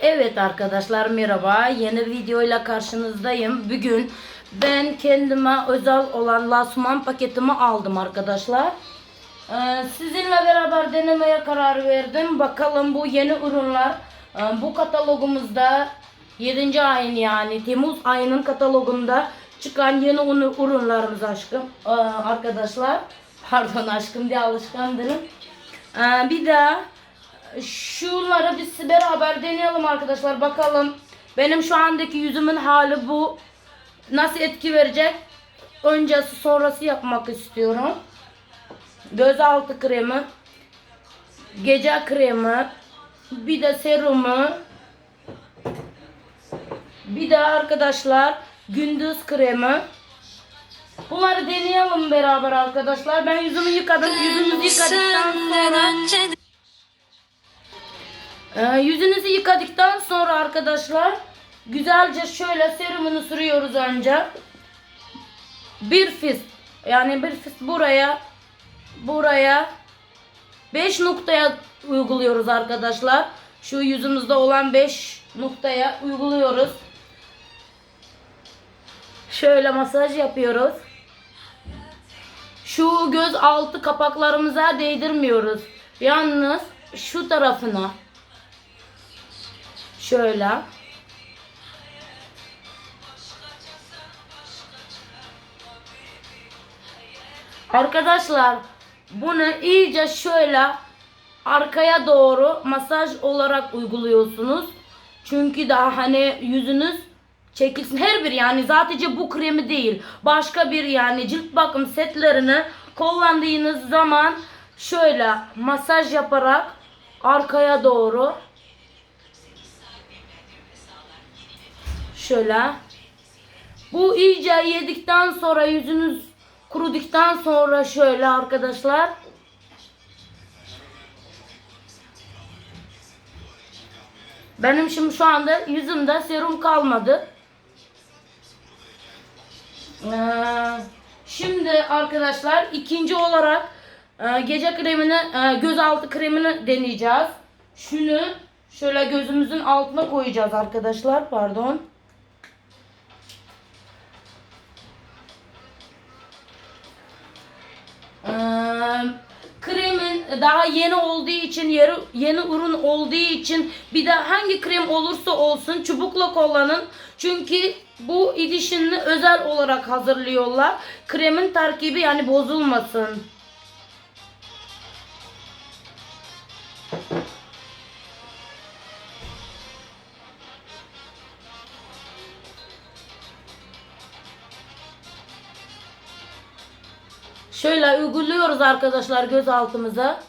Evet arkadaşlar merhaba. Yeni videoyla karşınızdayım. Bugün ben kendime özel olan lasman paketimi aldım arkadaşlar. Ee, sizinle beraber denemeye karar verdim. Bakalım bu yeni ürünler e, bu katalogumuzda 7. ayın yani Temmuz ayının katalogunda çıkan yeni ürün- ürünlerimiz aşkım Ee, arkadaşlar. Pardon aşkım diye alışkandım. Ee, bir daha Şunları biz beraber deneyelim arkadaşlar. Bakalım benim şu andaki yüzümün hali bu. Nasıl etki verecek? Öncesi sonrası yapmak istiyorum. Gözaltı kremi. Gece kremi. Bir de serumu. Bir de arkadaşlar gündüz kremi. Bunları deneyelim beraber arkadaşlar. Ben yüzümü yıkadım. Yüzümüzü yıkadıktan sonra ee, yüzünüzü yıkadıktan sonra arkadaşlar güzelce şöyle serumunu sürüyoruz önce. Bir fist yani bir fist buraya buraya 5 noktaya uyguluyoruz arkadaşlar. Şu yüzümüzde olan 5 noktaya uyguluyoruz. Şöyle masaj yapıyoruz. Şu göz altı kapaklarımıza değdirmiyoruz. Yalnız şu tarafına Şöyle. Arkadaşlar bunu iyice şöyle arkaya doğru masaj olarak uyguluyorsunuz. Çünkü daha hani yüzünüz çekilsin. Her bir yani sadece bu kremi değil. Başka bir yani cilt bakım setlerini kullandığınız zaman şöyle masaj yaparak arkaya doğru Şöyle. Bu iyice yedikten sonra yüzünüz kuruduktan sonra şöyle arkadaşlar. Benim şimdi şu anda yüzümde serum kalmadı. Ee, şimdi arkadaşlar ikinci olarak e, gece kremini, e, gözaltı kremini deneyeceğiz. Şunu şöyle gözümüzün altına koyacağız arkadaşlar. Pardon. Ee, kremin daha yeni olduğu için yeni, yeni ürün olduğu için bir de hangi krem olursa olsun çubukla kullanın. Çünkü bu edişini özel olarak hazırlıyorlar. Kremin terkibi yani bozulmasın. Şöyle uyguluyoruz arkadaşlar göz altımıza.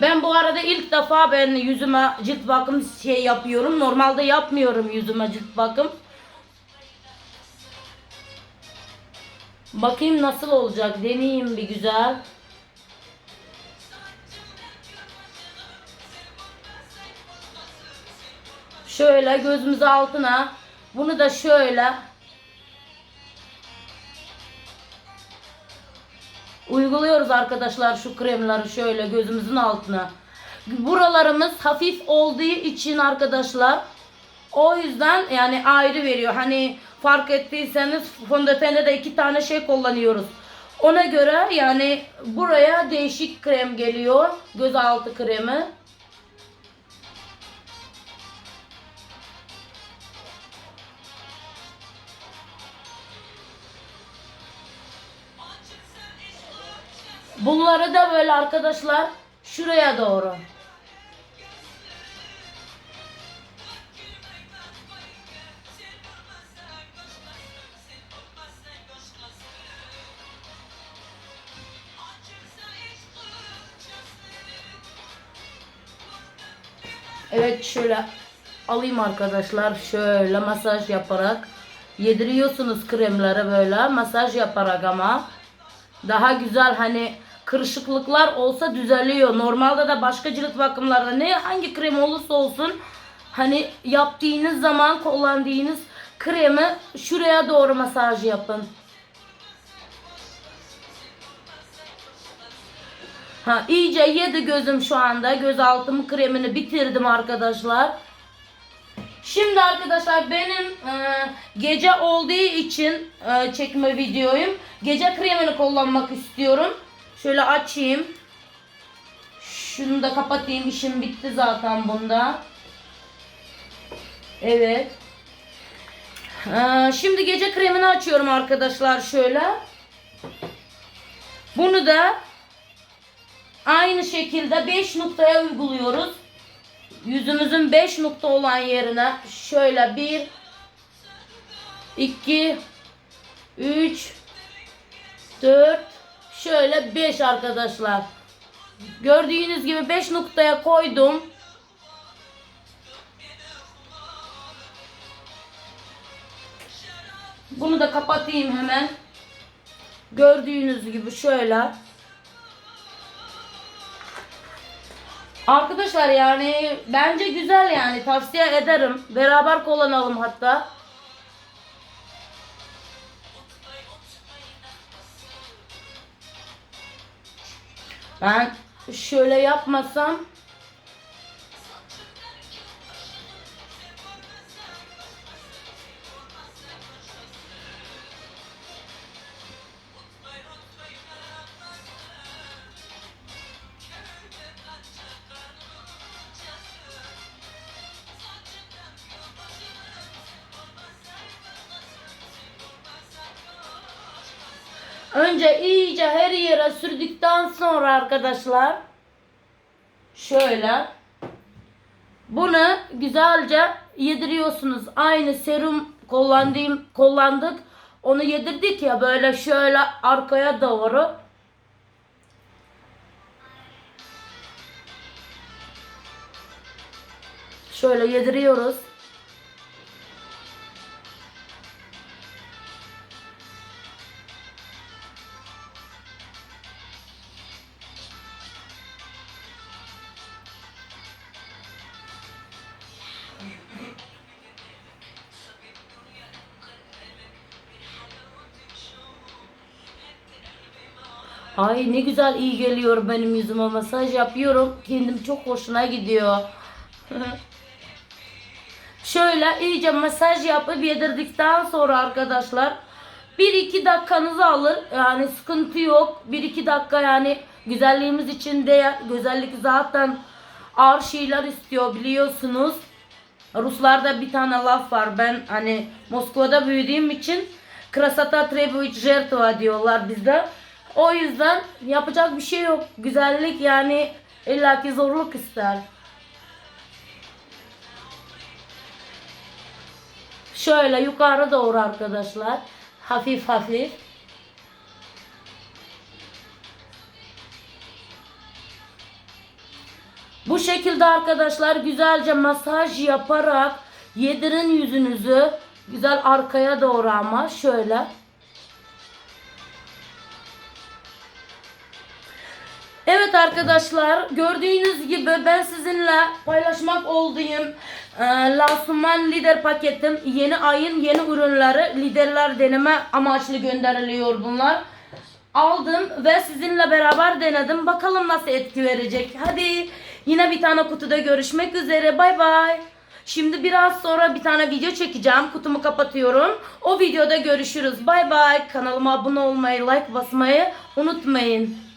Ben bu arada ilk defa ben yüzüme cilt bakım şey yapıyorum. Normalde yapmıyorum yüzüme cilt bakım. Bakayım nasıl olacak. Deneyeyim bir güzel. Şöyle gözümüzü altına. Bunu da şöyle. Uyguluyoruz arkadaşlar şu kremleri şöyle gözümüzün altına. Buralarımız hafif olduğu için arkadaşlar o yüzden yani ayrı veriyor. Hani fark ettiyseniz fondötende de iki tane şey kullanıyoruz. Ona göre yani buraya değişik krem geliyor. Göz altı kremi. Bunları da böyle arkadaşlar şuraya doğru. Evet şöyle alayım arkadaşlar. Şöyle masaj yaparak yediriyorsunuz kremleri böyle masaj yaparak ama daha güzel hani kırışıklıklar olsa düzeliyor. Normalde de başka cilt bakımlarda ne hangi krem olursa olsun hani yaptığınız zaman kullandığınız kremi şuraya doğru masaj yapın. Ha iyice yedi gözüm şu anda. Göz altım kremini bitirdim arkadaşlar. Şimdi arkadaşlar benim e, gece olduğu için e, çekme videoyum. Gece kremini kullanmak istiyorum. Şöyle açayım. Şunu da kapatayım. İşim bitti zaten bunda. Evet. E, şimdi gece kremini açıyorum arkadaşlar şöyle. Bunu da aynı şekilde 5 noktaya uyguluyoruz. Yüzümüzün 5 nokta olan yerine şöyle 1 2 3 4 şöyle 5 arkadaşlar. Gördüğünüz gibi 5 noktaya koydum. Bunu da kapatayım hemen. Gördüğünüz gibi şöyle. Arkadaşlar yani bence güzel yani tavsiye ederim. Beraber kullanalım hatta. Ben şöyle yapmasam Önce iyice her yere sürdükten sonra arkadaşlar şöyle bunu güzelce yediriyorsunuz. Aynı serum kullandığım kullandık. Onu yedirdik ya böyle şöyle arkaya doğru. Şöyle yediriyoruz. Ay ne güzel iyi geliyor benim yüzüme masaj yapıyorum. Kendim çok hoşuna gidiyor. Şöyle iyice masaj yapıp yedirdikten sonra arkadaşlar 1-2 dakikanızı alır. Yani sıkıntı yok. 1-2 dakika yani güzelliğimiz için değer. Güzellik zaten ağır şeyler istiyor biliyorsunuz. Ruslarda bir tane laf var. Ben hani Moskova'da büyüdüğüm için Krasata Trebovich Jertova diyorlar bizde. O yüzden yapacak bir şey yok. Güzellik yani illaki zorluk ister. Şöyle yukarı doğru arkadaşlar. Hafif hafif. Bu şekilde arkadaşlar güzelce masaj yaparak yedirin yüzünüzü. Güzel arkaya doğru ama şöyle. Evet arkadaşlar gördüğünüz gibi ben sizinle paylaşmak olduğum e, Lasuman Lider paketim yeni ayın yeni ürünleri liderler deneme amaçlı gönderiliyor bunlar. Aldım ve sizinle beraber denedim. Bakalım nasıl etki verecek. Hadi yine bir tane kutuda görüşmek üzere. Bay bay. Şimdi biraz sonra bir tane video çekeceğim. Kutumu kapatıyorum. O videoda görüşürüz. Bay bay. Kanalıma abone olmayı, like basmayı unutmayın.